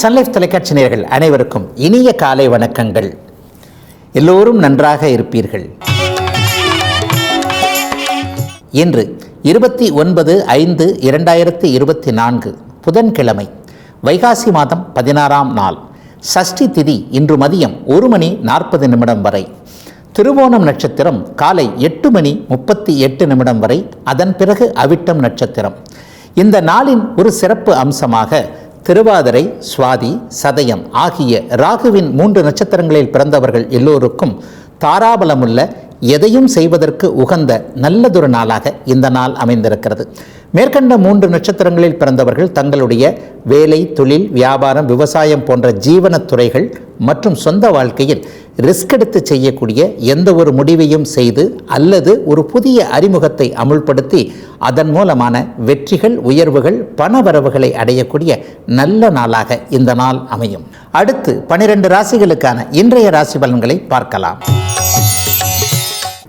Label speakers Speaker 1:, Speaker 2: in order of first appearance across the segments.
Speaker 1: Sun Life தொலைக்காட்சி நேர்கள் அனைவருக்கும் இனிய காலை வணக்கங்கள். எல்லோரும் நன்றாக இருப்பீர்கள். இன்று இருபத்தி ஒன்பது ஐந்து இரண்டாயிரத்தி இருபத்தி நான்கு புதன்கிழமை வைகாசி மாதம் பதினாறாம் நாள். சஷ்டி திதி இன்று மதியம் ஒரு மணி நாற்பது நிமிடம் வரை. திருவோணம் நட்சத்திரம் காலை எட்டு மணி முப்பத்தி எட்டு நிமிடம் வரை அதன் பிறகு அவிட்டம் நட்சத்திரம். இந்த நாளின் ஒரு சிறப்பு அம்சமாக திருவாதிரை சுவாதி சதயம் ஆகிய ராகுவின் மூன்று நட்சத்திரங்களில் பிறந்தவர்கள் எல்லோருக்கும் தாராபலமுள்ள எதையும் செய்வதற்கு உகந்த நல்லதொரு நாளாக இந்த நாள் அமைந்திருக்கிறது. மேற்கண்ட மூன்று நட்சத்திரங்களில் பிறந்தவர்கள் தங்களுடைய வேலை தொழில் வியாபாரம் விவசாயம் போன்ற ஜீவனத் துறைகள் மற்றும் சொந்த வாழ்க்கையில் ரிஸ்க் எடுத்து செய்யக்கூடிய எந்த ஒரு முடிவையும் செய்து அல்லது ஒரு புதிய அறிமுகத்தை அமுல்படுத்தி அதன் மூலமான வெற்றிகள் உயர்வுகள் பண வரவுகளை அடையக்கூடிய நல்ல நாளாக இந்த நாள் அமையும். அடுத்து பனிரெண்டு ராசிகளுக்கான இன்றைய ராசி பலன்களை பார்க்கலாம்.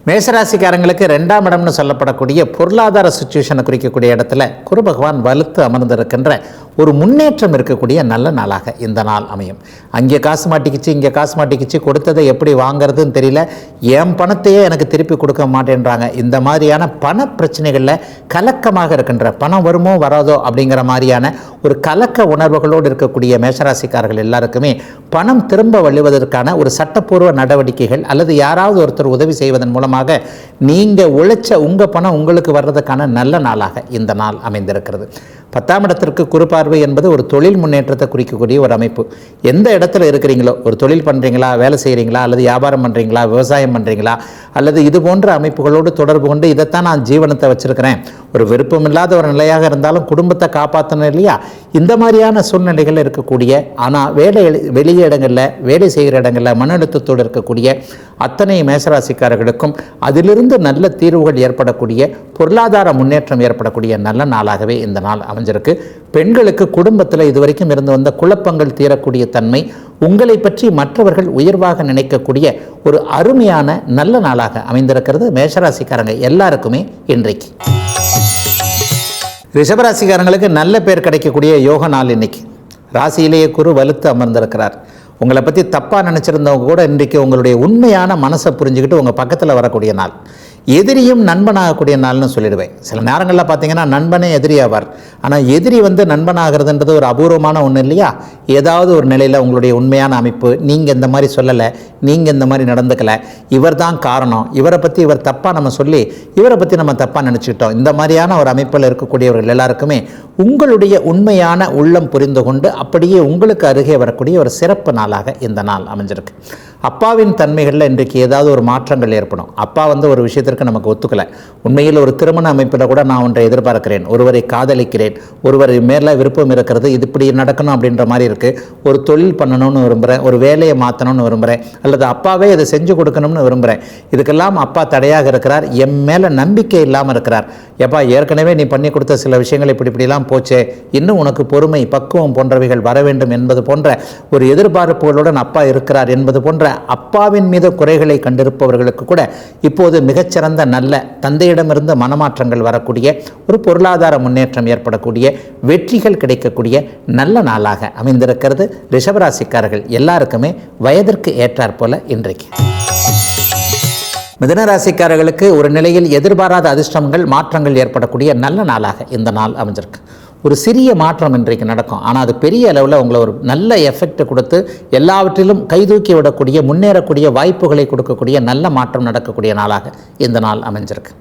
Speaker 1: மேசராசிக்காரங்களுக்கு ரெண்டாம் இடம்னு சொல்லப்படக்கூடிய பொருளாதார சுச்சுவேஷனை குறிக்கக்கூடிய இடத்துல குரு பகவான் வலுத்து அமர்ந்திருக்கின்ற ஒரு முன்னேற்றம் இருக்கக்கூடிய நல்ல நாளாக இந்த நாள் அமையும். அங்கே காசு மாட்டிக்கிச்சு இங்கே காசு மாட்டிக்கிச்சு கொடுத்ததை எப்படி வாங்குறதுன்னு தெரியல. என் பணத்தையே எனக்கு திருப்பி கொடுக்க மாட்டேன்றாங்க. இந்த மாதிரியான பண பிரச்சனைகளில் கலக்கமாக இருக்கின்ற பணம் வருமோ வராதோ அப்படிங்கிற மாதிரியான ஒரு கலக்க உணர்வுகளோடு இருக்கக்கூடிய மேஷராசிக்காரர்கள் எல்லாருக்குமே பணம் திரும்ப வழிவதற்கான ஒரு சட்டப்பூர்வ நடவடிக்கைகள் அல்லது யாராவது ஒருத்தர் உதவி செய்வதன் மூலமாக நீங்கள் உழைச்ச உங்கள் பணம் உங்களுக்கு வர்றதுக்கான நல்ல நாளாக இந்த நாள் அமைந்திருக்கிறது. பத்தாம் இடத்திற்கு குறுபார்வை என்பது ஒரு தொழில் முன்னேற்றத்தை குறிக்கக்கூடிய ஒரு அமைப்பு. எந்த இடத்துல இருக்கிறீங்களோ ஒரு தொழில் பண்ணுறீங்களா வேலை செய்கிறீங்களா அல்லது வியாபாரம் பண்ணுறீங்களா விவசாயம் பண்ணுறீங்களா அல்லது இது போன்ற அமைப்புகளோடு தொடர்பு கொண்டு இதைத்தான் நான் ஜீவனத்தை வச்சுருக்கிறேன். ஒரு விருப்பம் இல்லாத ஒரு நிலையாக இருந்தாலும் குடும்பத்தை காப்பாற்றணும் இல்லையா? இந்த மாதிரியான சூழ்நிலைகள் இருக்கக்கூடிய ஆனால் வேலை வெளியே இடங்களில் வேலை செய்கிற இடங்களில் மன அழுத்தத்தோடு இருக்கக்கூடிய அத்தனை மேசராசிக்காரர்களுக்கும் அதிலிருந்து நல்ல தீர்வுகள் ஏற்படக்கூடிய பொருளாதார முன்னேற்றம் ஏற்படக்கூடிய நல்ல நாளாகவே இந்த நாள் அமைஞ்சிருக்கு. பெண்களுக்கு குடும்பத்தில் இதுவரைக்கும் இருந்து வந்த குழப்பங்கள் தீரக்கூடிய தன்மை உங்களை பற்றி மற்றவர்கள் உயர்வாக நினைக்கக்கூடிய ஒரு அருமையான நல்ல நாளாக அமைந்திருக்கிறது மேஷராசிக்காரங்க எல்லாருக்குமே இன்றைக்கு. ரிஷபராசிக்காரங்களுக்கு நல்ல பேர் கிடைக்கக்கூடிய யோக நாள் இன்னைக்கு. ராசியிலேயே குரு வலுத்து அமர்ந்திருக்கிறார். உங்களை பற்றி தப்பாக நினச்சிருந்தவங்க கூட இன்றைக்கு உங்களுடைய உண்மையான மனசை புரிஞ்சுக்கிட்டு உங்கள் பக்கத்தில் வரக்கூடிய நாள். எதிரியும் நண்பனாகக்கூடிய நாள்னு சொல்லிடுவேன். சில நேரங்களில் பார்த்தீங்கன்னா நண்பனே எதிரியாவார். ஆனால் எதிரி வந்து நண்பனாகிறதுன்றது ஒரு அபூர்வமான ஒன்று இல்லையா? ஏதாவது ஒரு நிலையில் உங்களுடைய உண்மையான அமைப்பு நீங்கள் இந்த மாதிரி சொல்லலை நீங்கள் இந்த மாதிரி நடந்துக்கலை இவர் தான் காரணம். இவரை பற்றி இவர் தப்பாக நம்ம சொல்லி இவரை பற்றி நம்ம தப்பாக நினச்சிக்கிட்டோம். இந்த மாதிரியான ஒரு அமைப்பில் இருக்கக்கூடியவர்கள் எல்லாருக்குமே உங்களுடைய உண்மையான உள்ளம் புரிந்து கொண்டு அப்படியே உங்களுக்கு அருகே வரக்கூடிய ஒரு சிறப்பு நாளாக இந்த நாள் அமைஞ்சிருக்கு. அப்பாவின் தன்மைகளில் இன்றைக்கு ஏதாவது ஒரு மாற்றங்கள் ஏற்படும். அப்பா வந்து ஒரு விஷயத்திற்கு நமக்கு ஒத்துக்கலை. உண்மையில் ஒரு திருமண அமைப்பில் கூட நான் ஒன்றை எதிர்பார்க்கிறேன். ஒருவரை காதலிக்கிறேன். ஒருவர் மேலே விருப்பம் இருக்கிறது. இது இப்படி நடக்கணும் அப்படின்ற மாதிரி இருக்குது ஒரு தொழில் பண்ணணும்னு விரும்புகிறேன் ஒரு வேலையை மாற்றணும்னு விரும்புகிறேன் அல்லது அப்பாவே இதை செஞ்சு கொடுக்கணும்னு விரும்புகிறேன் இதுக்கெல்லாம் அப்பா தடையாக இருக்கிறார். என் மேலே நம்பிக்கை இல்லாமல் இருக்கிறார். எப்பா ஏற்கனவே நீ பண்ணி கொடுத்த சில விஷயங்கள் இப்படி இப்படிலாம் போச்சே. இன்னும் உனக்கு பொறுமை பக்குவம் போன்றவைகள் வர வேண்டும் என்பது போன்ற ஒரு எதிர்பார்ப்புகளுடன் அப்பா இருக்கிறார் என்பது போன்ற அப்பாவின் மீது குறைகளை கண்டிருப்பவர்களுக்கு கூட இப்போது மிகச்சிறந்த நல்ல தந்தையிடமிருந்து மனமாற்றங்கள் வரக்கூடிய ஒரு பொருளாதார முன்னேற்றம் ஏற்படக்கூடிய வெற்றிகள் கிடைக்கக்கூடிய நல்ல நாளாக அமைந்திருக்கிறது. ரிஷபராசிக்காரர்கள் எல்லாருக்குமே வயதிற்கு ஏற்றாற்போல இன்றைக்கு. மிதனராசிக்காரர்களுக்கு ஒரு நிலையில் எதிர்பாராத அதிர்ஷ்டங்கள் மாற்றங்கள் ஏற்படக்கூடிய நல்ல நாளாக இந்த நாள் அமைஞ்சிருக்கு. ஒரு சிறிய மாற்றம் இன்றைக்கு நடக்கும். ஆனால் அது பெரிய அளவில் உங்களை ஒரு நல்ல எஃபெக்டை கொடுத்து எல்லாவற்றிலும் கைதூக்கி விடக்கூடிய முன்னேறக்கூடிய வாய்ப்புகளை கொடுக்கக்கூடிய நல்ல மாற்றம் நடக்கக்கூடிய நாளாக இந்த நாள் அமைஞ்சிருக்கு.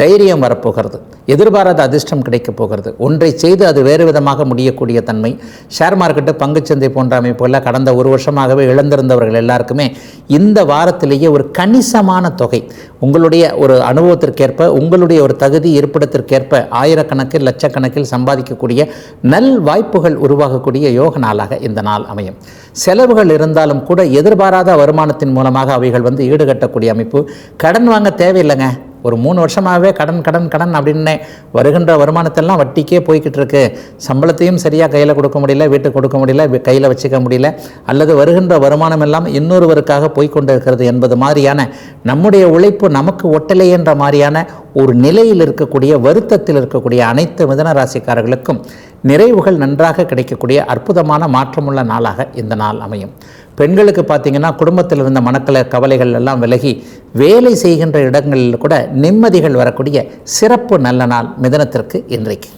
Speaker 1: தைரியம் வரப்போகிறது. எதிர்பாராத அதிர்ஷ்டம் கிடைக்கப் போகிறது. ஒன்றை செய்து அது வேறு விதமாக முடியக்கூடிய தன்மை. ஷேர் மார்க்கெட்டு பங்குச்சந்தை போன்ற அமைப்புகளில் கடந்த ஒரு வருஷமாகவே இழந்திருந்தவர்கள் எல்லாருக்குமே இந்த வாரத்திலேயே ஒரு கணிசமான தொகை. உங்களுடைய ஒரு அனுபவத்திற்கேற்ப உங்களுடைய ஒரு தகுதி இருப்பிடத்திற்கேற்ப ஆயிரக்கணக்கில் லட்சக்கணக்கில் சம்பாதிக்கக்கூடிய நல் வாய்ப்புகள் உருவாகக்கூடிய யோக நாளாக இந்த நாள் அமையும். செலவுகள் இருந்தாலும் கூட எதிர்பாராத வருமானத்தின் மூலமாக அவைகள் வந்து ஈடுகட்டக்கூடிய அமைப்பு. கடன் வாங்க தேவையில்லைங்க. ஒரு மூணு வருஷமாகவே கடன் கடன் கடன் அப்படின்னு வருகின்ற வருமானத்தெல்லாம் வட்டிக்கே போய்கிட்டு இருக்கு. சம்பளத்தையும் சரியாக கையில் கொடுக்க முடியல வீட்டுக்கு கொடுக்க முடியல கையில் வச்சுக்க முடியல அல்லது வருகின்ற வருமானம் எல்லாம் இன்னொருவருக்காக போய்க்கொண்டு இருக்கிறது என்பது மாதிரியான நம்முடைய உழைப்பு நமக்கு ஒட்டலை என்ற மாதிரியான ஒரு நிலையில் இருக்கக்கூடிய வருத்தத்தில் இருக்கக்கூடிய அனைத்து மிதன ராசிக்காரர்களுக்கும் நிறைவுகள் நன்றாக கிடைக்கக்கூடிய அற்புதமான மாற்றமுள்ள நாளாக இந்த நாள் அமையும். பெண்களுக்கு பார்த்தீங்கன்னா குடும்பத்தில் இருந்த மனக்கல கவலைகள் எல்லாம் விலகி வேலை செய்கின்ற இடங்களில் கூட நிம்மதிகள் வரக்கூடிய சிறப்பு நல்ல நாள் மிதனத்திற்கு இன்றைக்கு.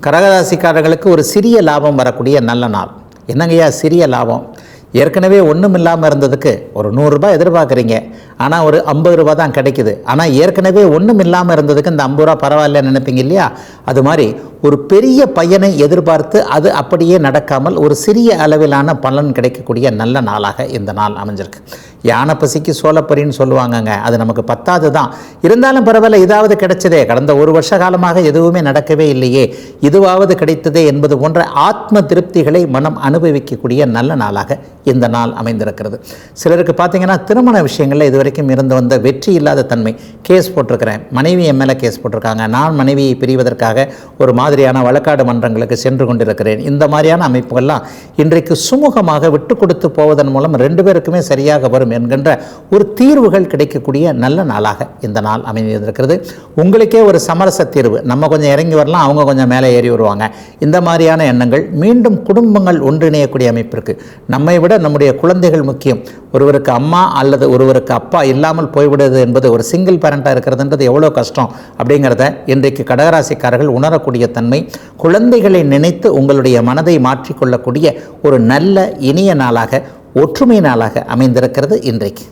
Speaker 1: கரகராசிக்காரர்களுக்கு ஒரு சிறிய லாபம் வரக்கூடிய நல்ல நாள். என்னங்கய்யா சிறிய லாபம்? ஏற்கனவே ஒன்றும் இல்லாமல் இருந்ததுக்கு ஒரு நூறுரூபா எதிர்பார்க்குறீங்க. ஆனால் ஒரு ஐம்பது ரூபா தான் கிடைக்குது. ஆனால் ஏற்கனவே ஒன்றும் இல்லாமல் இருந்ததுக்கு இந்த ஐம்பது ரூபா பரவாயில்ல நினைப்பீங்க இல்லையா? அது மாதிரி ஒரு பெரிய பையனை எதிர்பார்த்து அது அப்படியே நடக்காமல் ஒரு சிறிய அளவிலான பலன் கிடைக்கக்கூடிய நல்ல நாளாக இந்த நாள் அமைஞ்சிருக்கு. யானை பசிக்கு சோளப்பரின்னு சொல்லுவாங்கங்க. அது நமக்கு பத்தாது தான். இருந்தாலும் பரவாயில்ல இதாவது கிடைச்சதே. கடந்த ஒரு வருஷ காலமாக எதுவுமே நடக்கவே இல்லையே. இதுவாவது கிடைத்ததே என்பது போன்ற ஆத்ம திருப்திகளை மனம் அனுபவிக்கக்கூடிய நல்ல நாளாக இந்த நாள் அமைந்திருக்கிறது. சிலருக்கு பார்த்தீங்கன்னா திருமண விஷயங்களில் இதுவரைக்கும் இருந்து வந்த வெற்றி இல்லாத தன்மை. கேஸ் போட்டிருக்கிறேன். மனைவி என் மேலே கேஸ் போட்டிருக்காங்க. நான் மனைவியை பிரிவதற்காக ஒரு மாதிரியான வழக்காடு மன்றங்களுக்கு சென்று கொண்டிருக்கிறேன். இந்த மாதிரியான அமைப்புகள்லாம் இன்றைக்கு சுமூகமாக விட்டு கொடுத்து போவதன் மூலம் ரெண்டு பேருக்குமே சரியாக வரும் என்கின்ற ஒரு தீர்வுகள் கிடைக்கக்கூடிய நல்ல நாளாக இந்த நாள் அமைந்திருக்கிறது. உங்களுக்கே ஒரு சமரச தீர்வு. நம்ம கொஞ்சம் இறங்கி வரலாம் அவங்க கொஞ்சம் மேலே ஏறி வருவாங்க. இந்த மாதிரியான எண்ணங்கள் மீண்டும் குடும்பங்கள் ஒன்றிணையக்கூடிய அமைப்பிற்கு நம்மை விட நம்முடைய குழந்தைகள் முக்கியம். ஒருவருக்கு அம்மா அல்லது ஒருவருக்கு அப்பா இல்லாமல் போய்விடுது என்பது ஒரு சிங்கிள் பேரண்டாக இருக்கிறதுன்றது எவ்வளோ கஷ்டம் அப்படிங்கிறத இன்றைக்கு கடகராசிக்காரர்கள் உணரக்கூடிய தன்மை. குழந்தைகளை நினைத்து உங்களுடைய மனதை மாற்றிக்கொள்ளக்கூடிய ஒரு நல்ல இனிய நாளாக ஒற்றுமை நாளாக அமைந்திருக்கிறது இன்றைக்கு.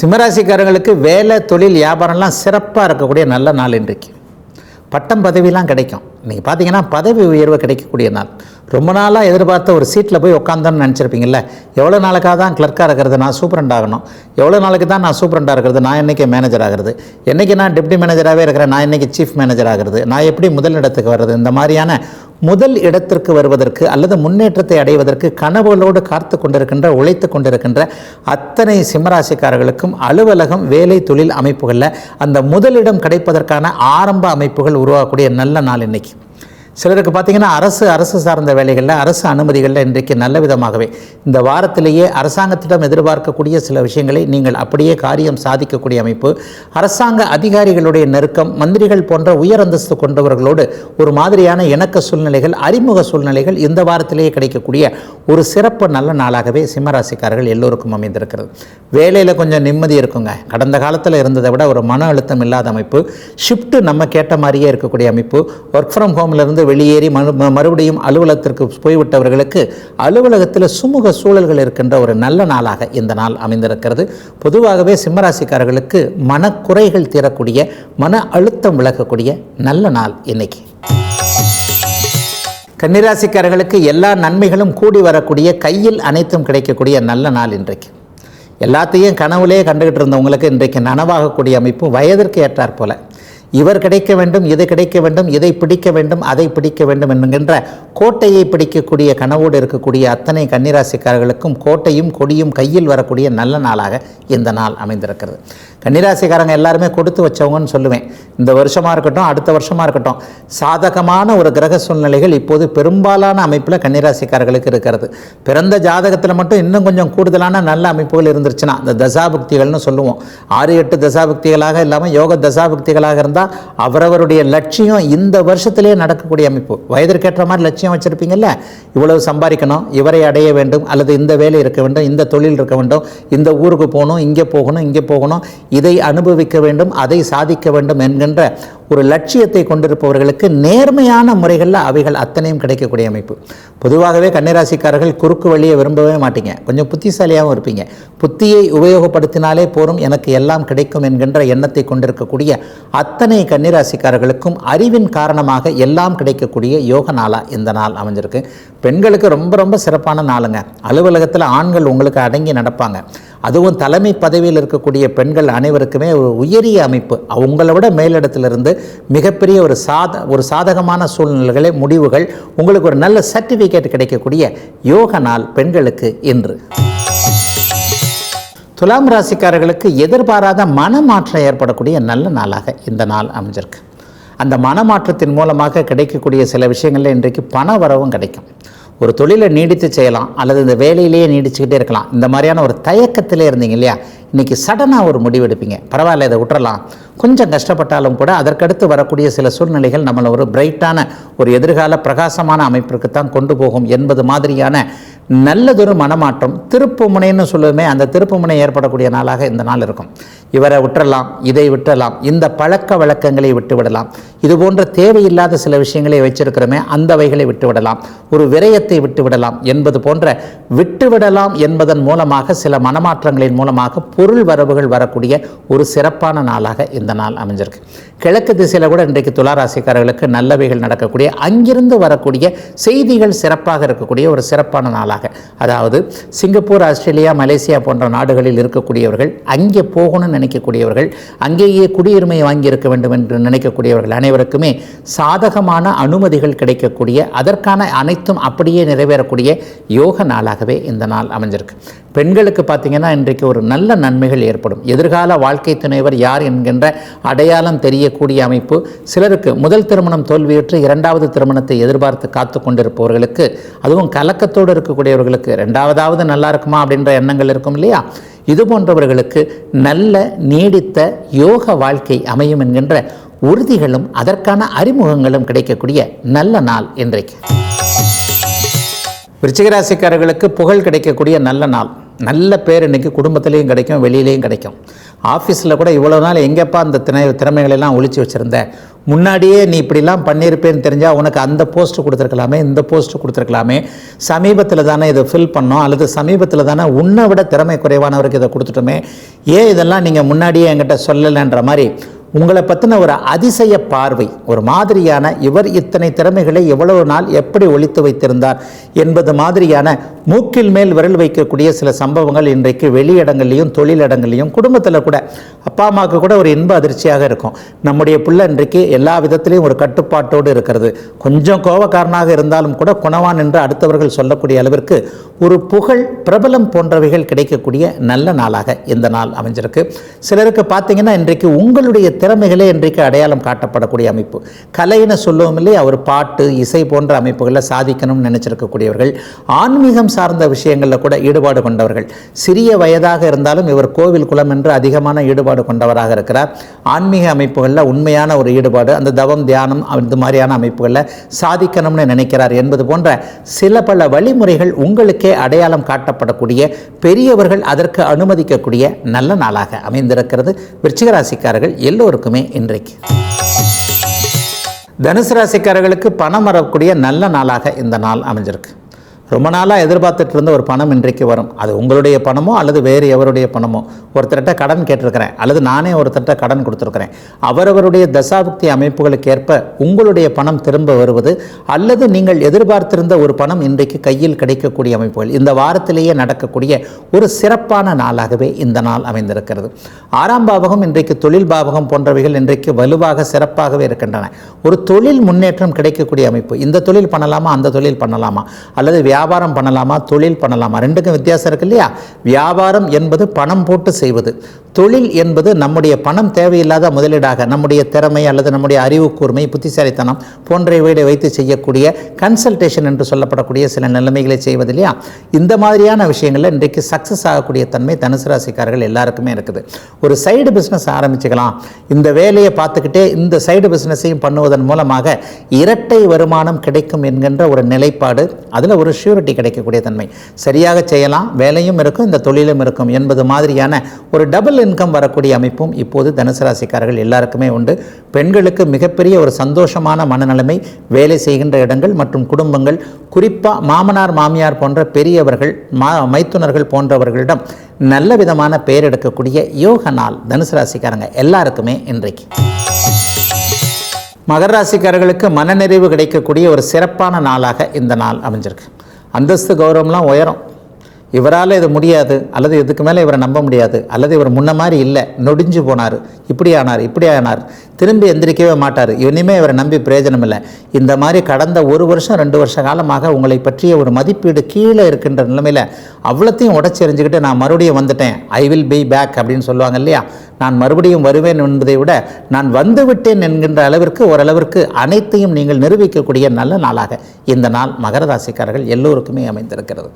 Speaker 1: சிம்மராசிக்காரர்களுக்கு வேலை தொழில் வியாபாரம்லாம் சிறப்பாக இருக்கக்கூடிய நல்ல நாள் இன்றைக்கு. பட்டம் பதவிலாம் கிடைக்கும். இன்றைக்கி பார்த்தீங்கன்னா பதவி உயர்வு கிடைக்கக்கூடிய நாள். ரொம்ப நாளாக எதிர்பார்த்த ஒரு சீட்டில் போய் உட்காந்தோன்னு நினச்சிருப்பீங்கல்ல? எவ்வளோ நாளுக்காக தான் கிளர்க்காக இருக்கிறது நான் சூப்பரண்ட் ஆகணும்? எவ்வளோ நாளைக்கு தான் நான் சூப்பரண்டாக இருக்கிறது? நான் என்றைக்கு மேனேஜர் ஆகிறது? என்றைக்கு நான் டெப்டி மேனேஜராகவே இருக்கிறேன்? நான் இன்றைக்கி சீஃப் மேனேஜர் ஆகிறது? நான் எப்படி முதல் இடத்துக்கு வர்றது? இந்த மாதிரியான முதல் இடத்திற்கு வருவதற்கு அல்லது முன்னேற்றத்தை அடைவதற்கு கனவுகளோடு காத்து கொண்டிருக்கின்ற உழைத்து கொண்டிருக்கின்ற அத்தனை சிம்மராசிக்காரர்களுக்கும் அலுவலகம் வேலை தொழில் அமைப்புகளில் அந்த முதலிடம் கிடைப்பதற்கான ஆரம்ப அமைப்புகள் உருவாகக்கூடிய நல்ல நாள் இன்னைக்கு. சிலருக்கு பார்த்தீங்கன்னா அரசு அரசு சார்ந்த வேலைகளில் அரசு அனுமதிகளில் இன்றைக்கு நல்ல விதமாகவே இந்த வாரத்திலேயே அரசாங்கத்திடம் எதிர்பார்க்கக்கூடிய சில விஷயங்களை நீங்கள் அப்படியே காரியம் சாதிக்கக்கூடிய அமைப்பு அரசாங்க அதிகாரிகளுடைய நெருக்கம் மந்திரிகள் போன்ற உயர் அந்தஸ்து கொண்டவர்களோடு ஒரு மாதிரியான இணக்க சூழ்நிலைகள் அறிமுக சூழ்நிலைகள் இந்த வாரத்திலேயே கிடைக்கக்கூடிய ஒரு சிறப்பு நல்ல நாளாகவே சிம்மராசிக்காரர்கள் எல்லோருக்கும் அமைந்திருக்கிறது. வேலையில் கொஞ்சம் நிம்மதி இருக்குங்க. கடந்த காலத்தில் இருந்ததை விட ஒரு மன அழுத்தம் இல்லாத அமைப்பு ஷிஃப்ட்டு நம்ம கேட்ட மாதிரியே இருக்கக்கூடிய அமைப்பு ஒர்க் ஃப்ரம் ஹோம்லேருந்து வெளியேறி மறுபடியும் அலுவலகத்திற்கு போய்விட்டவர்களுக்கு அலுவலகத்தில் சுமூக சூழல்கள் இருக்கின்ற ஒரு நல்ல நாளாக இந்த நாள் அமைந்திருக்கிறது. பொதுவாகவே சிம்மராசிக்காரர்களுக்கு மனக்குறைகள் தீரக்கூடிய மன அழுத்தம் விலகக்கூடிய நல்ல நாள் இன்னைக்கு. கன்னிராசிக்காரர்களுக்கு எல்லா நன்மைகளும் கூடி வரக்கூடிய கையில் அனைத்தும் கிடைக்கக்கூடிய நல்ல நாள் இன்றைக்கு. எல்லாத்தையும் கனவுலேயே கண்டுகிட்டு இருந்தவங்களுக்கு இன்றைக்கு நனவாகக்கூடிய அமைப்பு வயதிற்கு ஏற்றாற்போல். போல இவர் கிடைக்க வேண்டும் இது கிடைக்க வேண்டும் இதை பிடிக்க வேண்டும் அதை பிடிக்க வேண்டும் என்கின்ற கோட்டையை பிடிக்கக்கூடிய கனவோடு இருக்கக்கூடிய அத்தனை கன்னிராசிக்காரர்களுக்கும் கோட்டையும் கொடியும் கையில் வரக்கூடிய நல்ல நாளாக இந்த நாள் அமைந்திருக்கிறது. கன்னிராசிக்காரங்க எல்லாருமே கொடுத்து வச்சவங்கன்னு சொல்லுவேன். இந்த வருஷமாக இருக்கட்டும் அடுத்த வருஷமாக இருக்கட்டும் சாதகமான ஒரு கிரக சூழ்நிலைகள் இப்போது பெரும்பாலான அமைப்பில் கன்னிராசிக்காரர்களுக்கு இருக்கிறது. பிறந்த ஜாதகத்தில் மட்டும் இன்னும் கொஞ்சம் கூடுதலான நல்ல அமைப்புகள் இருந்துருச்சுன்னா இந்த தசாபுக்திகள்னு சொல்லுவோம். ஆறு எட்டு தசாபுக்திகளாக இல்லாமல் யோக தசாபுக்திகளாக இருந்தால் அவரவருடைய லட்சியம் இந்த வருஷத்திலேயே நடக்கக்கூடிய அமைப்பு. வயதிற்கேற்ற மாதிரி லட்சியம் வச்சுருப்பீங்கல்ல? இவ்வளவு சம்பாதிக்கணும் இவரை அடைய வேண்டும் அல்லது இந்த வேலை இருக்க வேண்டும் இந்த தொழில் இருக்க வேண்டும் இந்த ஊருக்கு போகணும் இங்கே போகணும் இங்கே போகணும் இதை அனுபவிக்க வேண்டும் அதை சாதிக்க வேண்டும் என்கின்ற ஒரு லட்சியத்தை கொண்டிருப்பவர்களுக்கு நேர்மையான முறைகளில் அவைகள் அத்தனையும் கிடைக்கக்கூடிய அமைப்பு. பொதுவாகவே கன்னிராசிக்காரர்கள் குறுக்கு வழியை விரும்பவே மாட்டீங்க. கொஞ்சம் புத்திசாலியாகவும் இருப்பீங்க. புத்தியை உபயோகப்படுத்தினாலே போரும் எனக்கு எல்லாம் கிடைக்கும் என்கின்ற எண்ணத்தை கொண்டிருக்கக்கூடிய அத்தனை கன்னிராசிக்காரர்களுக்கும் அறிவின் காரணமாக எல்லாம் கிடைக்கக்கூடிய யோக நாளாக இந்த நாள் அமைஞ்சிருக்கு. பெண்களுக்கு ரொம்ப ரொம்ப சிறப்பான நாளுங்க. அலுவலகத்தில் ஆண்கள் உங்களுக்கு அடங்கி நடப்பாங்க. அதுவும் தலைமை பதவியில் இருக்கக்கூடிய பெண்கள் அனைவருக்குமே ஒரு உயரிய அமைப்பு. அவங்கள விட மேலிடத்திலிருந்து மிகப்பெரிய ஒரு சாத ஒரு சாதகமான சூழ்நிலைகளை முடிவுகள். உங்களுக்கு ஒரு நல்ல சர்டிஃபிகேட் கிடைக்கக்கூடிய யோக நாள் பெண்களுக்கு இன்று. துலாம் ராசிக்காரர்களுக்கு எதிர்பாராத மனமாற்றம் ஏற்படக்கூடிய நல்ல நாளாக இந்த நாள் அமைஞ்சிருக்கு. அந்த மனமாற்றத்தின் மூலமாக கிடைக்கக்கூடிய சில விஷயங்களில் இன்றைக்கு பண வரவும் கிடைக்கும். ஒரு தொழிலை நீடித்து செய்யலாம் அல்லது இந்த வேலையிலேயே நீடிச்சுக்கிட்டே இருக்கலாம். இந்த மாதிரியான ஒரு தயக்கத்திலே இருந்தீங்க இல்லையா? இன்றைக்கி சடனாக ஒரு முடிவெடுப்பீங்க பரவாயில்ல இதை விட்டுறலாம். கொஞ்சம் கஷ்டப்பட்டாலும் கூட அதற்கடுத்து வரக்கூடிய சில சூழ்நிலைகள் நம்மளை ஒரு பிரைட்டான ஒரு எதிர்கால பிரகாசமான அமைப்பிற்கு தான் கொண்டு போகும் என்பது மாதிரியான நல்லதொரு மனமாற்றம் திருப்புமுனைன்னு சொல்லுவோமே அந்த திருப்புமுனை ஏற்படக்கூடிய நாளாக இந்த நாள் இருக்கும். இவரை விட்டுறலாம் இதை விட்டுறலாம் இந்த பழக்க வழக்கங்களை விட்டு விடலாம். இது போன்ற தேவையில்லாத சில விஷயங்களை வச்சிருக்கிறோமே அந்தவைகளை விட்டு விடலாம். ஒரு விரயத்தை விட்டு விடலாம் என்பது போன்ற விட்டுவிடலாம் என்பதன் மூலமாக சில மனமாற்றங்களின் மூலமாக பொருள் வரவுகள் வரக்கூடிய ஒரு சிறப்பான நாளாக இந்த நாள் அமைஞ்சிருக்கு. கிழக்கு திசையில் கூட இன்றைக்கு துளாராசிக்காரர்களுக்கு நல்லவைகள் நடக்கக்கூடிய அங்கிருந்து வரக்கூடிய செய்திகள் சிறப்பாக இருக்கக்கூடிய ஒரு சிறப்பான நாளாக. அதாவது சிங்கப்பூர் ஆஸ்திரேலியா மலேசியா போன்ற நாடுகளில் இருக்கக்கூடியவர்கள் அங்கே போகணும்னு நினைக்கக்கூடியவர்கள் அங்கேயே குடியுரிமை வாங்கி இருக்க வேண்டும் என்று நினைக்கக்கூடியவர்கள் அனைவருக்குமே சாதகமான அனுமதிகள் கிடைக்கக்கூடிய அதற்கான அனைத்தும் அப்படியே நிறைவேறக்கூடிய யோக நாளாகவே இந்த நாள் அமைஞ்சிருக்கு. பெண்களுக்கு பார்த்தீங்கன்னா இன்றைக்கு ஒரு நல்ல நன்மைகள் ஏற்படும். எதிர்கால வாழ்க்கை துணைவர் யார் என்கின்ற அடையாளம் தெரிய செய்யக்கூடிய அமைப்பு சிலருக்கு முதல் திருமணம் தோல்வியுற்று இரண்டாவது திருமணத்தை எதிர்பார்த்து காத்து கொண்டிருப்பவர்களுக்கு அதுவும் கலக்கத்தோடு இருக்கக்கூடியவர்களுக்கு ரெண்டாவதாவது நல்லா இருக்குமா அப்படின்ற எண்ணங்கள் இருக்கும் இல்லையா? இது போன்றவர்களுக்கு நல்ல நீடித்த யோக வாழ்க்கை அமையும் என்கின்ற உறுதிகளும் அதற்கான அறிமுகங்களும் கிடைக்கக்கூடிய நல்ல நாள் இன்றைக்கு. விருச்சிகராசிக்காரர்களுக்கு புகழ் கிடைக்கக்கூடிய நல்ல நாள். நல்ல பேர் இன்றைக்கி குடும்பத்திலையும் கிடைக்கும் வெளியிலையும் கிடைக்கும். ஆஃபீஸில் கூட இவ்வளோ நாள் எங்கேப்பா அந்த திறமை திறமைகளெல்லாம் ஒழிச்சு வச்சுருந்த? முன்னாடியே நீ இப்படிலாம் பண்ணியிருப்பேன்னு தெரிஞ்சால் உனக்கு அந்த போஸ்ட் கொடுத்துருக்கலாமே இந்த போஸ்ட் கொடுத்துருக்கலாமே. சமீபத்தில் தானே இதை ஃபில் பண்ணோம் அல்லது சமீபத்தில் தானே உன்னை விட திறமை குறைவானவருக்கு இதை கொடுத்துட்டோமே. ஏன் இதெல்லாம் நீங்கள் முன்னாடியே என்கிட்ட சொல்லலைன்ற மாதிரி? உங்களை பற்றின ஒரு அதிசய பார்வை ஒரு மாதிரியான இவர் இத்தனை திறமைகளை எவ்வளவு நாள் எப்படி ஒழித்து வைத்திருந்தார் என்பது மாதிரியான மூக்கில் மேல் விரல் வைக்கக்கூடிய சில சம்பவங்கள் இன்றைக்கு வெளியிடங்கள்லையும் தொழிலிடங்கள்லையும் குடும்பத்தில் கூட அப்பா அம்மாவுக்கு கூட ஒரு இன்ப அதிர்ச்சியாக இருக்கும். நம்முடைய பிள்ளை இன்றைக்கு எல்லா விதத்திலையும் ஒரு கட்டுப்பாட்டோடு இருக்கிறது. கொஞ்சம் கோபக்காரனாக இருந்தாலும் கூட குணவான் என்று அடுத்தவர்கள் சொல்லக்கூடிய அளவிற்கு ஒரு புகழ் பிரபலம் போன்றவைகள் கிடைக்கக்கூடிய நல்ல நாளாக இந்த நாள் அமைஞ்சிருக்கு. சிலருக்கு பார்த்தீங்கன்னா இன்றைக்கு உங்களுடைய திறமைகளே இன்றைக்கு அடையாளம் காட்டப்படக்கூடிய அமைப்பு. கலைன்னு சொல்லுவோம் இல்லையா? ஒரு பாட்டு இசை போன்ற அமைப்புகளில் சாதிக்கணும்னு நினச்சிருக்கக்கூடியவர்கள். ஆன்மீகம் சார்ந்த விஷயங்களில் கூட ஈடுபாடு கொண்டவர்கள். சிறிய வயதாக இருந்தாலும் இவர் கோவில் குலம் என்று அதிகமான ஈடுபாடு கொண்டவராக இருக்கிறார். ஆன்மீக அமைப்புகளில் உண்மையான ஒரு ஈடுபாடு அந்த தவம் தியானம் இந்த மாதிரியான அமைப்புகளில் சாதிக்கணும்னு நினைக்கிறார் என்பது போன்ற சில பல வழிமுறைகள் உங்களுக்கே அடையாளம் காட்டப்படக்கூடிய பெரியவர்கள் அதற்கு அனுமதிக்கக்கூடிய நல்ல நாளாக அமைந்திருக்கிறது. விருச்சிகராசிக்காரர்கள் எல்லோருக்குமே இன்றைக்கு. தனுசு ராசிக்காரர்களுக்கு பணம் வரக்கூடிய நல்ல நாளாக இந்த நாள் அமைஞ்சிருக்கு. ரொம்ப நாளாக எதிர்பார்த்துட்டு இருந்த ஒரு பணம் இன்றைக்கு வரும். அது உங்களுடைய பணமோ அல்லது வேறு எவருடைய பணமோ? ஒருத்தர்கிட்ட கடன் கேட்டிருக்கிறேன் அல்லது நானே ஒருத்தர்கிட்ட கடன் கொடுத்துருக்கிறேன். அவரவருடைய தசாபக்தி அமைப்புகளுக்கு ஏற்ப உங்களுடைய பணம் திரும்ப வருவது அல்லது நீங்கள் எதிர்பார்த்திருந்த ஒரு பணம் இன்றைக்கு கையில் கிடைக்கக்கூடிய அமைப்புகள். இந்த வாரத்திலேயே நடக்கக்கூடிய ஒரு சிறப்பான நாளாகவே இந்த நாள் அமைந்திருக்கிறது. ஆறாம் பாவகம் இன்றைக்கு தொழில் பாவகம் போன்றவைகள் இன்றைக்கு வலுவாக சிறப்பாகவே இருக்கின்றன. ஒரு தொழில் முன்னேற்றம் கிடைக்கக்கூடிய அமைப்பு. இந்த தொழில் பண்ணலாமா? அந்த தொழில் பண்ணலாமா? அல்லது வியாபாரம் பண்ணலாமா தொழில் பண்ணலாமா? ரெண்டுக்கும் வித்தியாசம் இருக்கு இல்லையா? வியாபாரம் என்பது பணம் போட்டு செய்வது. தொழில் என்பது நம்முடைய பணம் தேவையில்லாத முதலீடாக நம்முடைய திறமை அல்லது நம்முடைய அறிவு கூர்மை புத்திசாலித்தனம் போன்றவைகளை வைத்து செய்யக்கூடிய கன்சல்டேஷன் என்று சொல்லப்படக்கூடிய சில நிலைமைகளை செய்வது இல்லையா? இந்த மாதிரியான விஷயங்களில் இன்றைக்கு சக்ஸஸ் ஆகக்கூடிய தன்மை தனுசு ராசிக்காரர்கள் எல்லாருக்குமே இருக்குது. ஒரு சைடு பிஸ்னஸ் ஆரம்பிச்சுக்கலாம். இந்த வேலையை பார்த்துக்கிட்டே இந்த சைடு பிஸ்னஸையும் பண்ணுவதன் மூலமாக இரட்டை வருமானம் கிடைக்கும் என்கின்ற ஒரு நிலைப்பாடு அதில் ஒரு ஷூரிட்டி கிடைக்கக்கூடிய தன்மை. சரியாக செய்யலாம் வேலையும் இருக்கும் இந்த தொழிலும் இருக்கும் என்பது மாதிரியான ஒரு டபுள் இன்கம் வரக்கூடிய அமைப்பும் இப்போது தனுசு ராசிக்காரர்கள் எல்லாருக்குமே உண்டு. பெண்களுக்கு மிகப்பெரிய ஒரு சந்தோஷமான மனநிலைமை வேலை செய்கின்ற இடங்கள் மற்றும் குடும்பங்கள் குறிப்பாக மாமனார் மாமியார் போன்ற பெரியவர்கள் மா மைத்துனர்கள் போன்றவர்களிடம் நல்ல விதமான பெயர் எடுக்கக்கூடிய யோக நாள் தனுசு ராசிக்காரங்க எல்லாருக்குமே இன்றைக்கு. மகர ராசிக்காரர்களுக்கு மனநிறைவு கிடைக்கக்கூடிய ஒரு சிறப்பான நாளாக இந்த நாள் அமைஞ்சிருக்கு. அந்தஸ்து கௌரவம்லாம் உயரும். இவரால் இது முடியாது அல்லது இதுக்கு மேலே இவரை நம்ப முடியாது அல்லது இவர் முன்ன மாதிரி இல்லை நொடிஞ்சு போனார் இப்படி ஆனார் இப்படி ஆனார் திரும்பி எந்திரிக்கவே மாட்டார். இனிமே இவரை நம்பி பிரயோஜனம் இல்லை இந்த மாதிரி கடந்த ஒரு வருஷம் ரெண்டு வருஷ காலமாக உங்களை பற்றிய ஒரு மதிப்பீடு கீழே இருக்கின்ற நிலைமையில் அவ்வளோத்தையும் உடச்சி எறிஞ்சிக்கிட்டு நான் மறுபடியும் வந்துட்டேன். ஐ வில் பி பேக் அப்படின்னு சொல்லுவாங்க இல்லையா? நான் மறுபடியும் வருவேன் என்பதை விட நான் வந்து விட்டேன் என்கின்ற அளவிற்கு ஓரளவிற்கு அனைத்தையும் நீங்கள் நிரூபிக்கக்கூடிய நல்ல நாளாக இந்த நாள் மகர ராசிக்காரர்கள் எல்லோருக்குமே அமைந்திருக்கிறது.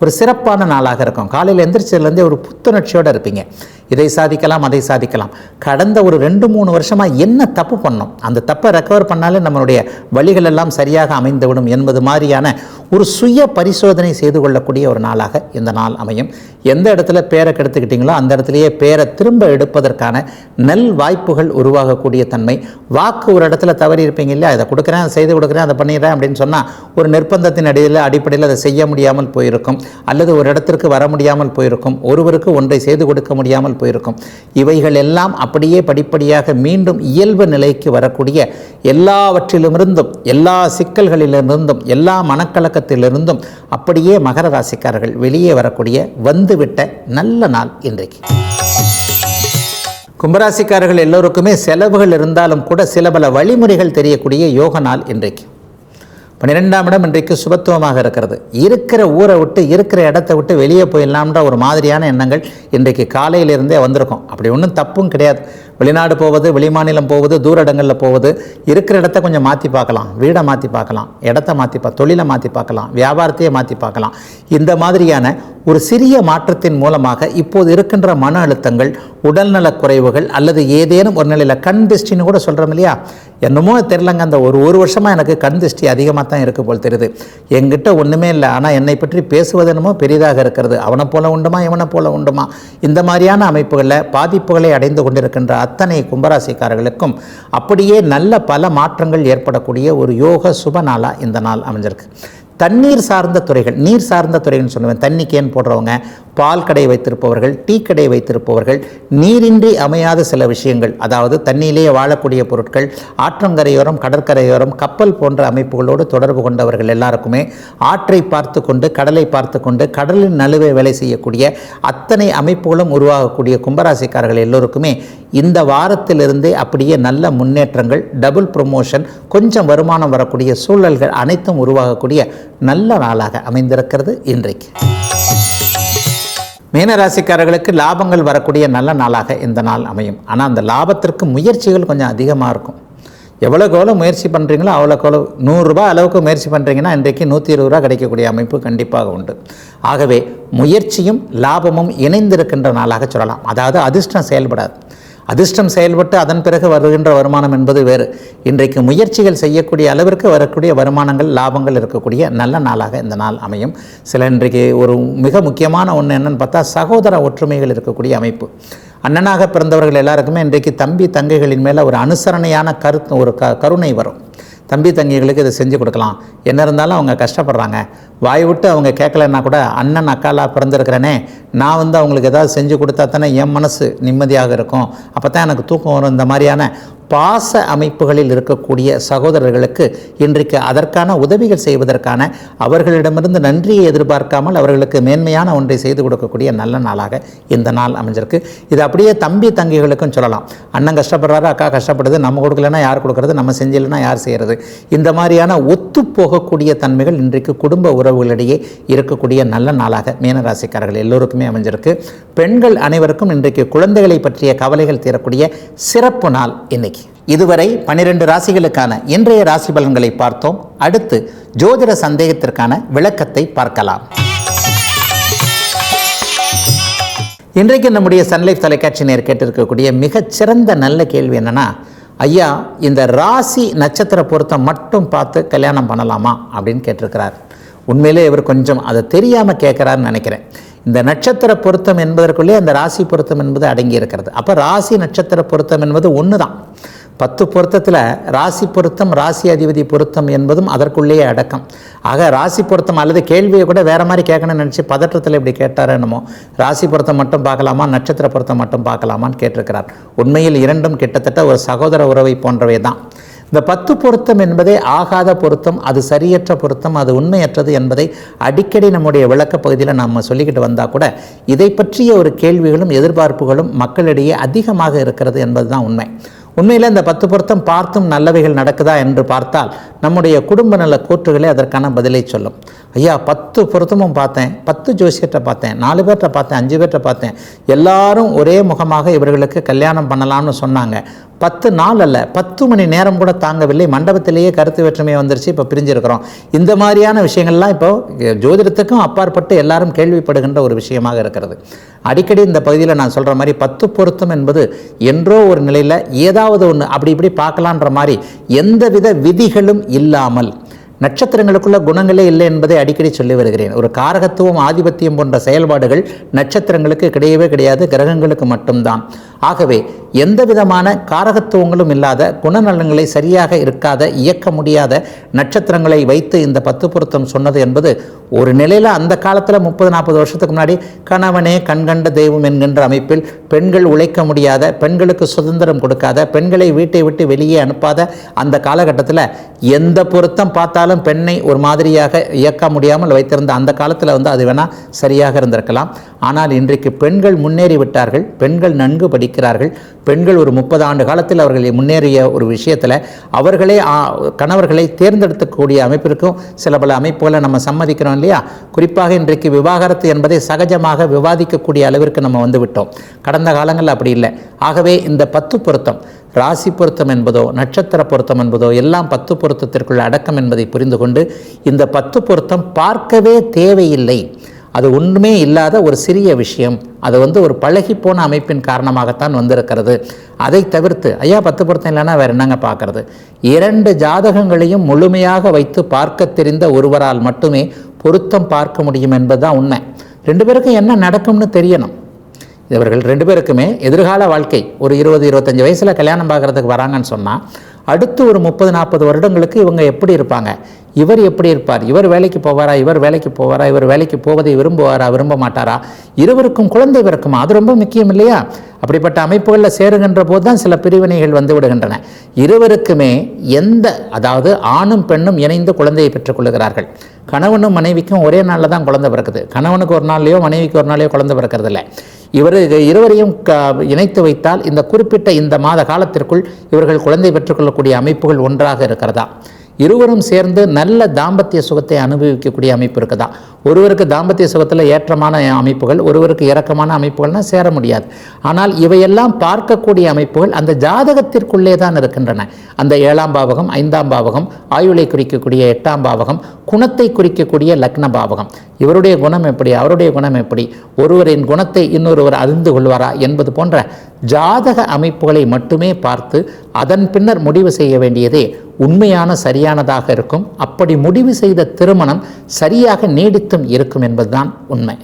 Speaker 1: ஒரு சிறப்பான நாளாக இருக்கும். காலையில் எந்திரிச்சதுலேருந்தே ஒரு புத்துணர்ச்சியோடு இருப்பீங்க. இதை சாதிக்கலாம் அதை சாதிக்கலாம். கடந்த ஒரு ரெண்டு மூணு வருஷமாக என்ன தப்பு பண்ணோம்? அந்த தப்பை ரெக்கவர் பண்ணாலே நம்மளுடைய வழிகள் எல்லாம் சரியாக அமைந்துவிடும் என்பது மாதிரியான ஒரு சுய பரிசோதனை செய்து கொள்ளக்கூடிய ஒரு நாளாக இந்த நாள் அமையும். எந்த இடத்துல பேரை கெடுத்துக்கிட்டீங்களோ அந்த இடத்துலையே பேரை திரும்ப எடுப்பதற்கான நல் வாய்ப்புகள் உருவாகக்கூடிய தன்மை. வாக்கு ஒரு இடத்துல தவறி இருப்பீங்க இல்லையா? இதை கொடுக்குறேன் செய்து கொடுக்குறேன் அதை பண்ணிடுறேன் அப்படின்னு சொன்னால் ஒரு நிர்பந்தத்தின் அடியில் அடிப்படையில் அதை செய்ய முடியாமல் போயிருக்கும். அல்லது ஒரு இடத்திற்கு வர முடியாமல் போயிருக்கும். ஒருவருக்கு ஒன்றை செய்து கொடுக்க முடியாமல் போயிருக்கும். இவைகள் எல்லாம் அப்படியே படிப்படியாக மீண்டும் இயல்பு நிலைக்கு வரக்கூடிய எல்லாவற்றிலுமிருந்தும் எல்லா சிக்கல்களிலிருந்தும் எல்லா மனக்கலக்கத்திலிருந்தும் அப்படியே மகர ராசிக்காரர்கள் வெளியே வரக்கூடிய வந்துவிட்ட நல்ல நாள் இன்றைக்கு. கும்பராசிக்காரர்கள் எல்லோருக்குமே செலவுகள் இருந்தாலும் கூட சில பல வழிமுறைகள் தெரியக்கூடிய யோக நாள் இன்றைக்கு. பன்னிரெண்டாம் இடம் இன்றைக்கு சுபத்துவமாக இருக்கிறது. இருக்கிற ஊரை விட்டு இருக்கிற இடத்த விட்டு வெளியே போயிடலாம்ன்ற ஒரு மாதிரியான எண்ணங்கள் இன்றைக்கு காலையிலிருந்தே வந்திருக்கும். அப்படி ஒன்றும் தப்பும் கிடையாது. வெளிநாடு போவது வெளிமாநிலம் போவது தூர இடங்களில் போவது இருக்கிற இடத்த கொஞ்சம் மாற்றி பார்க்கலாம். வீடை மாற்றி பார்க்கலாம். இடத்த மாற்றி பா தொழிலை மாற்றி பார்க்கலாம். வியாபாரத்தையே மாற்றி பார்க்கலாம். இந்த மாதிரியான ஒரு சிறிய மாற்றத்தின் மூலமாக இப்போது இருக்கின்ற மன அழுத்தங்கள் உடல்நலக் குறைவுகள் அல்லது ஏதேனும் ஒரு நிலையில் கண் திருஷ்டின்னு கூட சொல்கிறோம் இல்லையா? என்னமோ தெரிலங்க அந்த ஒரு ஒரு வருஷமாக எனக்கு கண் திருஷ்டி அதிகமாக தான் இருக்குது போல் தெரியுது. எங்கிட்ட ஒன்றுமே இல்லை. ஆனால் என்னை பற்றி பேசுவது என்னமோ பெரிதாக இருக்கிறது. அவனை போல உண்டுமா இவனை போல உண்டுமா? இந்த மாதிரியான அமைப்புகளில் பாதிப்புகளை அடைந்து கொண்டிருக்கின்ற அத்தனை கும்பராசிக்காரர்களுக்கும் அப்படியே நல்ல பல மாற்றங்கள் ஏற்படக்கூடிய ஒரு யோக சுப நாளாக இந்த நாள் அமைஞ்சிருக்கு. தண்ணீர் சார்ந்த துறைகள் நீர் சார்ந்த துறைகள்னு சொல்லுவேன். தண்ணி கேன் போடுறவங்க பால் கடை வைத்திருப்பவர்கள் டீ கடை வைத்திருப்பவர்கள் நீரின்றி அமையாத சில விஷயங்கள் அதாவது தண்ணியிலேயே வாழக்கூடிய பொருட்கள் ஆற்றங்கரையோரம் கடற்கரையோரம் கப்பல் போன்ற அமைப்புகளோடு தொடர்பு கொண்டவர்கள் எல்லாருக்குமே ஆற்றை பார்த்து கொண்டு கடலை பார்த்து கொண்டு கடலின் நழுவே வேலை செய்யக்கூடிய அத்தனை அமைப்புகளும் உருவாகக்கூடிய கும்பராசிக்காரர்கள் எல்லோருக்குமே இந்த வாரத்திலிருந்தே அப்படியே நல்ல முன்னேற்றங்கள் டபுள் ப்ரொமோஷன் கொஞ்சம் வருமானம் வரக்கூடிய சூழல்கள் அனைத்தும் உருவாகக்கூடிய நல்ல நாளாக அமைந்திருக்கிறது இன்றைக்கு. மீனராசிக்காரர்களுக்கு லாபங்கள் வரக்கூடிய நல்ல நாளாக இந்த நாள் அமையும். ஆனால் அந்த லாபத்திற்கு முயற்சிகள் கொஞ்சம் அதிகமாக இருக்கும். எவ்வளோக்கு எவ்வளோ முயற்சி பண்ணுறீங்களோ அவ்வளோக்கு எவ்வளோ நூறுரூபா அளவுக்கு முயற்சி பண்ணுறீங்கன்னா இன்றைக்கு நூற்றி இருபது ரூபா கிடைக்கக்கூடிய அமைப்பு கண்டிப்பாக உண்டு. ஆகவே முயற்சியும் லாபமும் இணைந்திருக்கின்ற நாளாக சொல்லலாம். அதாவது அதிர்ஷ்டம் செயல்படாது. அதிர்ஷ்டம் செயல்பட்டு அதன் பிறகு வருகின்ற வருமானம் என்பது வேறு. இன்றைக்கு முயற்சிகள் செய்யக்கூடிய அளவிற்கு வரக்கூடிய வருமானங்கள் லாபங்கள் இருக்கக்கூடிய நல்ல நாளாக இந்த நாள் அமையும். சில இன்றைக்கு ஒரு மிக முக்கியமான ஒன்று என்னன்னு பார்த்தா சகோதர ஒற்றுமைகள் இருக்கக்கூடிய அமைப்பு. அண்ணனாக பிறந்தவர்கள் எல்லாருக்குமே இன்றைக்கு தம்பி தங்கைகளின் மேலே ஒரு அனுசரணையான கருத்து ஒரு க கருணை வரும். தம்பி தங்கிகளுக்கு இதை செஞ்சு கொடுக்கலாம். என்ன இருந்தாலும் அவங்க கஷ்டப்படுறாங்க. வாய் விட்டு அவங்க கேட்கலன்னா கூட அண்ணன் அக்காலாக பிறந்திருக்கிறேனே. நான் வந்து அவங்களுக்கு ஏதாவது செஞ்சு கொடுத்தா தானே என் மனசு நிம்மதியாக இருக்கும். அப்போ தான் எனக்கு தூக்கம் வரும். இந்த மாதிரியான பாச அமைப்புகளில் இருக்கக்கூடிய சகோதரர்களுக்கு இன்றைக்கு அதற்கான உதவிகள் செய்வதற்கான அவர்களிடமிருந்து நன்றியை எதிர்பார்க்காமல் அவர்களுக்கு மேன்மையான ஒன்றை செய்து கொடுக்கக்கூடிய நல்ல நாளாக இந்த நாள் அமைஞ்சிருக்கு. இது அப்படியே தம்பி தங்கிகளுக்கும் சொல்லலாம். அண்ணன் கஷ்டப்படுறாரு அக்கா கஷ்டப்படுது நம்ம கொடுக்கலன்னா யார் கொடுக்கறது நம்ம செஞ்சலைன்னா யார் செய்கிறது இந்த மாதிரியான ஒத்து போகக்கூடிய தன்மைகள் இன்றைக்கு குடும்ப உறவுகளிடையே இருக்கக்கூடிய நல்ல நாளாக மீனராசிக்காரர்கள் எல்லோருக்குமே அமைஞ்சிருக்கு. பெண்கள் அனைவருக்கும் இன்றைக்கு குழந்தைகளை பற்றிய கவலைகள் தீரக்கூடிய சிறப்பு நாள் இன்னைக்கு. இதுவரை பனிரெண்டு ராசிகளுக்கான இன்றைய ராசி பலன்களை பார்த்தோம். அடுத்து ஜோதிட சந்தேகத்திற்கான விளக்கத்தை பார்க்கலாம். இன்றைக்கு நம்முடைய சன்லைஃப் தொலைக்காட்சி நேர் கேட்டிருக்கக்கூடிய மிகச்சிறந்த நல்ல கேள்வி என்னன்னா ஐயா இந்த ராசி நட்சத்திர பொருத்தம் மட்டும் பார்த்து கல்யாணம் பண்ணலாமா? அப்படின்னு கேட்டிருக்கிறார். உண்மையிலே இவர் கொஞ்சம் அதை தெரியாமல் கேட்குறாருன்னு நினைக்கிறேன். இந்த நட்சத்திர பொருத்தம் என்பதற்குள்ளே அந்த ராசி பொருத்தம் என்பது அடங்கி இருக்கிறது அப்போ ராசி நட்சத்திர பொருத்தம் என்பது ஒன்று தான் பத்து பொருத்தத்தில் ராசி பொருத்தம் ராசி அதிபதி பொருத்தம் என்பதும் அதற்குள்ளேயே அடக்கம். ஆக ராசி பொருத்தம் அல்லது கேள்வியை கூட வேற மாதிரி கேட்கணும்னு நினச்சி பதற்றத்தில் இப்படி கேட்டார் என்னமோ ராசி பொருத்தம் மட்டும் பார்க்கலாமா நட்சத்திர பொருத்தம் மட்டும் பார்க்கலாமான்னு கேட்டிருக்கிறார். உண்மையில் இரண்டும் கிட்டத்தட்ட ஒரு சகோதர உறவை போன்றவை தான் இந்த பத்து பொருத்தம் என்பதே ஆகாத பொருத்தம் அது சரியற்ற பொருத்தம் அது உண்மையற்றது என்பதை அடிக்கடி நம்முடைய விளக்க பகுதியில் நம்ம சொல்லிக்கிட்டு வந்தால் கூட இதை பற்றிய ஒரு கேள்விகளும் எதிர்பார்ப்புகளும் மக்களிடையே அதிகமாக இருக்கிறது என்பது தான் உண்மை. உண்மையில் இந்த பத்து பொருத்தம் பார்த்தும் நல்லவைகள் நடக்குதா என்று பார்த்தால் நம்முடைய குடும்ப நல கூற்றுகளே அதற்கான பதிலை சொல்லும். ஐயா பத்து பொருத்தமும் பார்த்தேன் பத்து ஜோசியர்கிட்ட பார்த்தேன் நாலு பேர்கிட்ட பார்த்தேன் அஞ்சு பேர்கிட்ட பார்த்தேன். எல்லாரும் ஒரே முகமாக இவர்களுக்கு கல்யாணம் பண்ணலாம்னு சொன்னாங்க. பத்து நாள் அல்ல பத்து மணி நேரம் கூட தாங்கவில்லை. மண்டபத்திலேயே கருத்து வேற்றுமை வந்துருச்சு இப்போ பிரிஞ்சிருக்கிறோம். இந்த மாதிரியான விஷயங்கள்லாம் இப்போ ஜோதிடத்துக்கும் அப்பாற்பட்டு எல்லாரும் கேள்விப்படுகின்ற ஒரு விஷயமாக இருக்கிறது. அடிக்கடி இந்த பகுதியில் நான் சொல்கிற மாதிரி பத்து பொருத்தம் என்பது என்றோ ஒரு நிலையில் ஏதாவது ஒன்று அப்படி இப்படி பார்க்கலான்ற மாதிரி எந்தவித விதிகளும் இல்லாமல் நட்சத்திரங்களுக்குள்ள குணங்களே இல்லை என்பதை அடிக்கடி சொல்லி வருகிறேன். ஒரு காரகத்துவம் ஆதிபத்தியம் போன்ற செயல்பாடுகள் நட்சத்திரங்களுக்கு கிடையவே கிடையாது கிரகங்களுக்கு மட்டும்தான். ஆகவே எந்த விதமான காரகத்துவங்களும் இல்லாத குணநலன்களை சரியாக இருக்காத இயக்க முடியாத நட்சத்திரங்களை வைத்து இந்த பத்து பொருத்தம் சொன்னது என்பது ஒரு நிலையில் அந்த காலத்தில் முப்பது நாற்பது வருஷத்துக்கு முன்னாடி கணவனே கண்கண்ட தெய்வம் என்கின்ற அமைப்பில் பெண்கள் உழைக்க முடியாத பெண்களுக்கு சுதந்திரம் கொடுக்காத பெண்களை வீட்டை விட்டு வெளியே அனுப்பாத அந்த காலகட்டத்தில் எந்த பொருத்தம் பார்த்தாலும் பெண்ணை ஒரு மாதிரியாக இயக்க முடியாமல் வைத்திருந்த அந்த காலத்தில் வந்து அது வேணால் சரியாக இருந்திருக்கலாம். ஆனால் இன்றைக்கு பெண்கள் முன்னேறி விட்டார்கள் பெண்கள் நன்கு படிக்க படிக்கிறார்கள் பெண்கள் ஒரு முப்பது ஆண்டு காலத்தில் அவர்கள் முன்னேறிய ஒரு விஷயத்தில் அவர்களே கணவர்களை தேர்ந்தெடுக்கக்கூடிய அமைப்பிற்கும் சில பல அமைப்புகளை நம்ம சம்மதிக்கிறோம் இல்லையா? குறிப்பாக இன்றைக்கு விவாகரத்து என்பதை சகஜமாக விவாதிக்கக்கூடிய அளவிற்கு நம்ம வந்துவிட்டோம். கடந்த காலங்கள் அப்படி இல்லை. ஆகவே இந்த பத்து பொருத்தம் ராசி பொருத்தம் என்பதோ நட்சத்திர பொருத்தம் என்பதோ எல்லாம் பத்து பொருத்தத்திற்குள் அடக்கம் என்பதை புரிந்து கொண்டு இந்த பத்து பொருத்தம் பார்க்கவே தேவையில்லை. அது ஒன்றுமே இல்லாத ஒரு சிறிய விஷயம். அது வந்து ஒரு பழகிப்போன அமைப்பின் காரணமாகத்தான் வந்திருக்கிறது. அதை தவிர்த்து ஐயா பத்து பொருத்தம் இல்லைன்னா வேறு என்னங்க பார்க்கறது? இரண்டு ஜாதகங்களையும் முழுமையாக வைத்து பார்க்க தெரிந்த ஒருவரால் மட்டுமே பொருத்தம் பார்க்க முடியும் என்பதுதான் உண்மை. ரெண்டு பேருக்கும் என்ன நடக்கும்னு தெரியணும். இவர்கள் ரெண்டு பேருக்குமே எதிர்கால வாழ்க்கை ஒரு இருபது இருபத்தஞ்சி வயசில் கல்யாணம் பார்க்குறதுக்கு வராங்கன்னு சொன்னால் அடுத்து ஒரு முப்பது நாற்பது வருடங்களுக்கு இவங்க எப்படி இருப்பாங்க? இவர் எப்படி இருப்பார்? இவர் வேலைக்கு போவாரா? இவர் வேலைக்கு போவாரா? இவர் வேலைக்கு போவதை விரும்புவாரா? விரும்ப மாட்டாரா? இருவருக்கும் குழந்தை பிறக்குமா? அது ரொம்ப முக்கியம் இல்லையா? அப்படிப்பட்ட அமைப்புகளில் சேருகின்ற போது தான் சில பிரிவினைகள் வந்து விடுகின்றன. இருவருக்குமே எந்த அதாவது ஆணும் பெண்ணும் இணைந்து குழந்தையை பெற்றுக்கொள்கிறார்கள் கணவனும் மனைவிக்கும் ஒரே நாளில் தான் குழந்தை பிறக்குது. கணவனுக்கு ஒரு நாள்லையோ மனைவிக்கு ஒரு நாளையோ குழந்தை பிறக்கிறது இல்லை இவர் இருவரையும் க இணைத்து வைத்தால் இந்த குறிப்பிட்ட இந்த மாத காலத்திற்குள் இவர்கள் குழந்தை பெற்றுக்கொள்ளக்கூடிய அமைப்புகள் ஒன்றாக இருக்கிறதா? இருவரும் சேர்ந்து நல்ல தாம்பத்திய சுகத்தை அனுபவிக்கக்கூடிய அமைப்பு இருக்குதா? ஒருவருக்கு தாம்பத்திய சுகத்தில் ஏற்றமான அமைப்புகள் ஒருவருக்கு இறக்கமான அமைப்புகள்னால் சேர முடியாது. ஆனால் இவையெல்லாம் பார்க்கக்கூடிய அமைப்புகள் அந்த ஜாதகத்திற்குள்ளே தான் இருக்கின்றன. அந்த ஏழாம் பாவகம் ஐந்தாம் பாவகம் ஆயுளை குறிக்கக்கூடிய எட்டாம் பாவகம் குணத்தை குறிக்கக்கூடிய லக்ன பாவகம். இவருடைய குணம் எப்படி? அவருடைய குணம் எப்படி? ஒருவரின் குணத்தை இன்னொருவர் அறிந்து கொள்வாரா என்பது போன்ற ஜாதக அமைப்புகளை மட்டுமே பார்த்து அதன் பின்னர் முடிவு செய்ய வேண்டியதே உண்மையான சரியானதாக இருக்கும். அப்படி முடிவு செய்த திருமணம் சரியாக நீடித்தும் இருக்கும் என்பதுதான் உண்மை.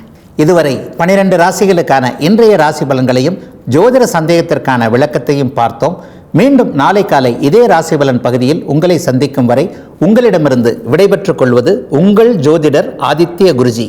Speaker 1: இதுவரை பனிரெண்டு ராசிகளுக்கான இன்றைய ராசி பலன்களையும் ஜோதிட சந்தேகத்திற்கான விளக்கத்தையும் பார்த்தோம். மீண்டும் நாளை காலை இதே ராசி பலன் பகுதியில் உங்களை சந்திக்கும் வரை உங்களிடமிருந்து விடைபெற்றுக் கொள்வது உங்கள் ஜோதிடர் ஆதித்ய குருஜி.